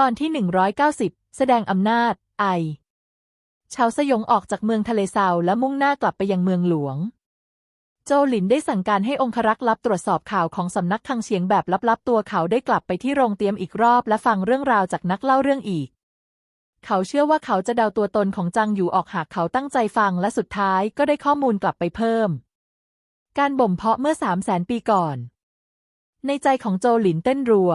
ตอนที่ 190 แสดงอำนาจ ไอ ชาวสยองออกจากเมืองทะเลซาวและมุ่งหน้ากลับไปยังเมืองหลวง โจหลินได้สั่งการให้องครักษ์ลับตรวจสอบข่าวของสำนักคังเฉียงแบบลับๆ ตัวเขาได้กลับไปที่โรงเตรียมอีกรอบและฟังเรื่องราวจากนักเล่าเรื่องอีก เขาเชื่อว่าเขาจะเดาตัวตนของจางอยู่ออกหากเขาตั้งใจฟังและสุดท้ายก็ได้ข้อมูลกลับไปเพิ่ม การบ่มเพาะเมื่อสามแสนปีก่อน ในใจของโจหลินเต้นรัว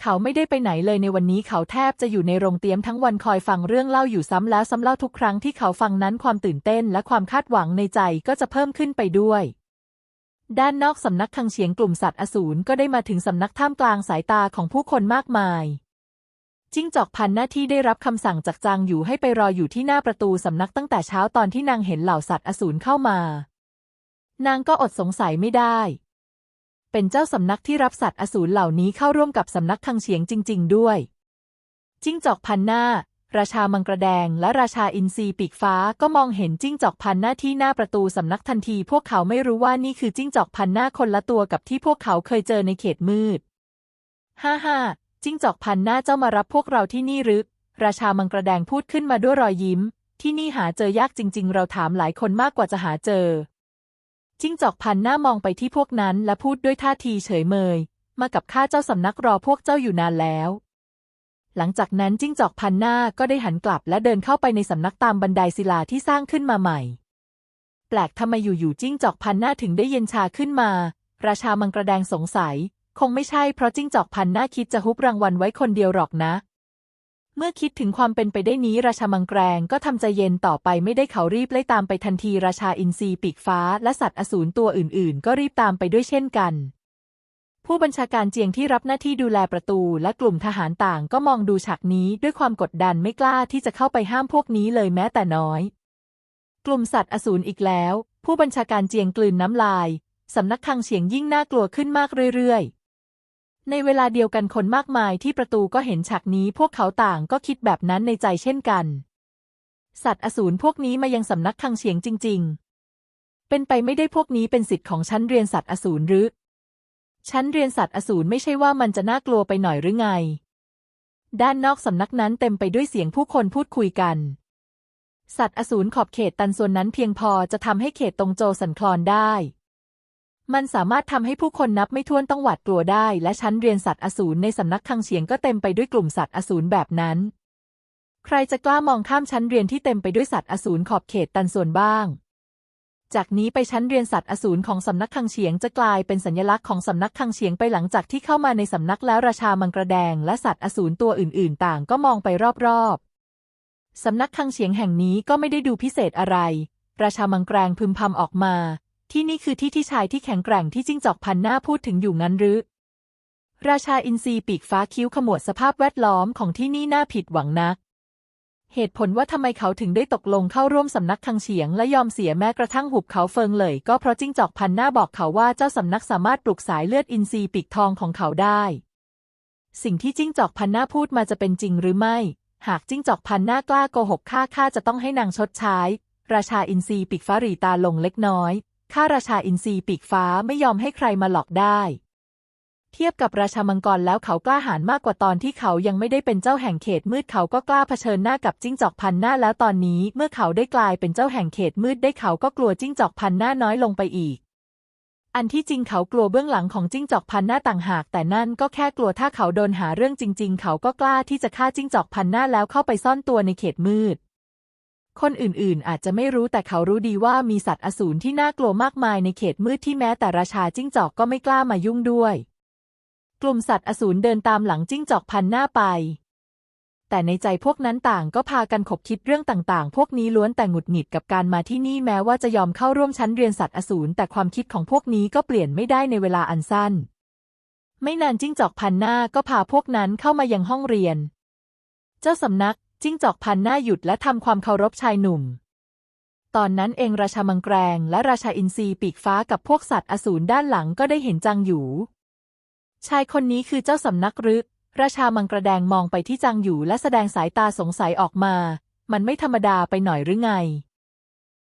เขาไม่ได้ไปไหนเลยในวันนี้เขาแทบจะอยู่ในโรงเตรียมทั้งวันคอยฟังเรื่องเล่าอยู่ซ้ำแล้วซ้ำเล่าทุกครั้งที่เขาฟังนั้นความตื่นเต้นและความคาดหวังในใจก็จะเพิ่มขึ้นไปด้วยด้านนอกสำนักคังเฉียงกลุ่มสัตว์อสูรก็ได้มาถึงสำนักท่ามกลางสายตาของผู้คนมากมาย จิ้งจอกพันหน้าที่ได้รับคำสั่งจากจางอยู่ให้ไปรออยู่ที่หน้าประตูสำนักตั้งแต่เช้าตอนที่นางเห็นเหล่าสัตว์อสูรเข้ามา นางก็อดสงสัยไม่ได้ เป็นเจ้าสำนักที่รับสัตว์อสูรเหล่านี้เข้าร่วมกับสำนักคังเฉียงจริง ๆ ด้วย จิ้งจอกพันหน้า ราชามังกรแดง และราชาอินทรีปีกฟ้าก็มองเห็นจิ้งจอกพันหน้าที่หน้าประตูสำนักทันที พวกเขาไม่รู้ว่านี่คือจิ้งจอกพันหน้าคนละตัวกับที่พวกเขาเคยเจอในเขตมืด ฮ่าฮ่าจิ้งจอกพันหน้าเจ้ามารับพวกเราที่นี่หรือราชามังกรแดงพูดขึ้นมาด้วยรอยยิ้ม ที่นี่หาเจอยากจริง ๆ เราถามหลายคนมากกว่าจะหาเจอ จิ้งจอกพันหน้ามองไปที่พวกนั้นและพูดด้วยท่าทีเฉยเมย มากับข้าเจ้าสำนักรอพวกเจ้าอยู่นานแล้ว หลังจากนั้นจิ้งจอกพันหน้าก็ได้หันกลับและเดินเข้าไปในสำนักตามบันไดศิลาที่สร้างขึ้นมาใหม่ แปลกทำไมอยู่ๆจิ้งจอกพันหน้าถึงได้เย็นชาขึ้นมา ราชามังกรแดงสงสัย คงไม่ใช่เพราะจิ้งจอกพันหน้าคิดจะฮุบรางวัลไว้คนเดียวหรอกนะ เมื่อคิดถึงความเป็นไปได้นี้ราชามังแกรงก็ทำใจเย็นต่อไปไม่ได้เขารีบไล่ตามไปทันทีราชาอินทรีปีกฟ้าและสัตว์อสูรตัวอื่นๆ ก็รีบตามไปด้วยเช่นกัน ผู้บัญชาการเจียงที่รับหน้าที่ดูแลประตูและกลุ่มทหารต่างก็มองดูฉากนี้ด้วยความกดดันไม่กล้าที่จะเข้าไปห้ามพวกนี้เลยแม้แต่น้อย กลุ่มสัตว์อสูรอีกแล้ว ผู้บัญชาการเจียงกลืนน้ำลายสำนักคังเฉียงยิ่งน่ากลัวขึ้นมากเรื่อยๆ ในเวลาเดียวกันคนมากมายที่ประตูก็เห็นฉากนี้พวกเขาต่างก็คิดแบบนั้นในใจเช่นกัน สัตว์อสูรพวกนี้มายังสำนักคังเฉียงจริง ๆ เป็นไปไม่ได้พวกนี้เป็นสิทธิ์ของชั้นเรียนสัตว์อสูรหรือ ชั้นเรียนสัตว์อสูรไม่ใช่ว่ามันจะน่ากลัวไปหน่อยหรือไง ด้านนอกสำนักนั้นเต็มไปด้วยเสียงผู้คนพูดคุยกัน สัตว์อสูรขอบเขตตันส่วนนั้นเพียงพอจะทำให้เขตตรงโจสันคลอนได้ มันสามารถทำให้ผู้คนนับไม่ถ้วนต้องหวาดกลัวได้ และชั้นเรียนสัตว์อสูรในสำนักคังเฉียงก็เต็มไปด้วยกลุ่มสัตว์อสูรแบบนั้น ใครจะกล้ามองข้ามชั้นเรียนที่เต็มไปด้วยสัตว์อสูรขอบเขตตันส่วนบ้าง จากนี้ไปชั้นเรียนสัตว์อสูรของสำนักคังเฉียงจะกลายเป็นสัญลักษณ์ของสำนักคังเฉียงไปหลังจากที่เข้ามาในสำนักแล้วราชามังกรแดงและสัตว์อสูรตัวอื่น ๆ ต่างก็มองไปรอบๆสำนักคังเฉียงแห่งนี้ก็ไม่ได้ดูพิเศษอะไรราชามังแกรงพึมพำออกมา ที่นี่คือที่ที่ชายที่แข็งแกร่งที่จิ้งจอกพันหน้าพูดถึงอยู่งั้นหรือ ราชาอินทรีปีกฟ้าคิ้วขมวดสภาพแวดล้อมของที่นี่น่าผิดหวังนัก เหตุผลว่าทำไมเขาถึงได้ตกลงเข้าร่วมสำนักคังเฉียง และยอมเสียแม้กระทั่งหุบเขาเฟิงเลย ก็เพราะจิ้งจอกพันหน้าบอกเขาว่าเจ้าสำนักสามารถปลุกสายเลือดอินทรีปีกทองของเขาได้ สิ่งที่จิ้งจอกพันหน้าพูดมาจะเป็นจริงหรือไม่ หากจิ้งจอกพันหน้ากล้าโกหกข้าข้าจะต้องให้นางชดใช้ ราชาอินทรีปีกฟ้ารีตาลงเล็กน้อย ข้าราชาอินทรีปีกฟ้าไม่ยอมให้ใครมาหลอกได้ เทียบกับราชามังกรแล้วเขากล้าหาญมากกว่าตอนที่เขายังไม่ได้เป็นเจ้าแห่งเขตมืดเขาก็กล้าเผชิญหน้ากับจิ้งจอกพันหน้าแล้วตอนนี้เมื่อเขาได้กลายเป็นเจ้าแห่งเขตมืดได้เขาก็กลัวจิ้งจอกพันหน้าน้อยลงไปอีกอันที่จริงเขากลัวเบื้องหลังของจิ้งจอกพันหน้าต่างหาก แต่นั่นก็แค่กลัวถ้าเขาโดนหาเรื่องจริง ๆ เขาก็กล้าที่จะฆ่าจิ้งจอกพันหน้าแล้วเข้าไปซ่อนตัวในเขตมืด คนอื่นๆ อาจจะไม่รู้แต่เขารู้ดีว่ามีสัตว์อสูรที่น่ากลัวมากมายในเขตมืดที่แม้แต่ราชาจิ้งจอกก็ไม่กล้ามายุ่งด้วย กลุ่มสัตว์อสูรเดินตามหลังจิ้งจอกพันหน้าไป แต่ในใจพวกนั้นต่างก็พากันขบคิดเรื่องต่างๆ พวกนี้ล้วนแต่หงุดหงิดกับการมาที่นี่แม้ว่าจะยอมเข้าร่วมชั้นเรียนสัตว์อสูรแต่ความคิดของพวกนี้ก็เปลี่ยนไม่ได้ในเวลาอันสั้น ไม่นานจิ้งจอกพันหน้าก็พาพวกนั้นเข้ามายังห้องเรียน เจ้าสำนัก จิ้งจอกพันหน้าหยุดและทำความเคารพชายหนุ่ม ตอนนั้นเองราชามังแกรงและราชาอินทรีปีกฟ้ากับพวกสัตว์อสูรด้านหลังก็ได้เห็นจังอยู่ ชายคนนี้คือเจ้าสำนักรึราชามังกระแดงมองไปที่จังอยู่และแสดงสายตาสงสัยออกมา มันไม่ธรรมดาไปหน่อยหรือไง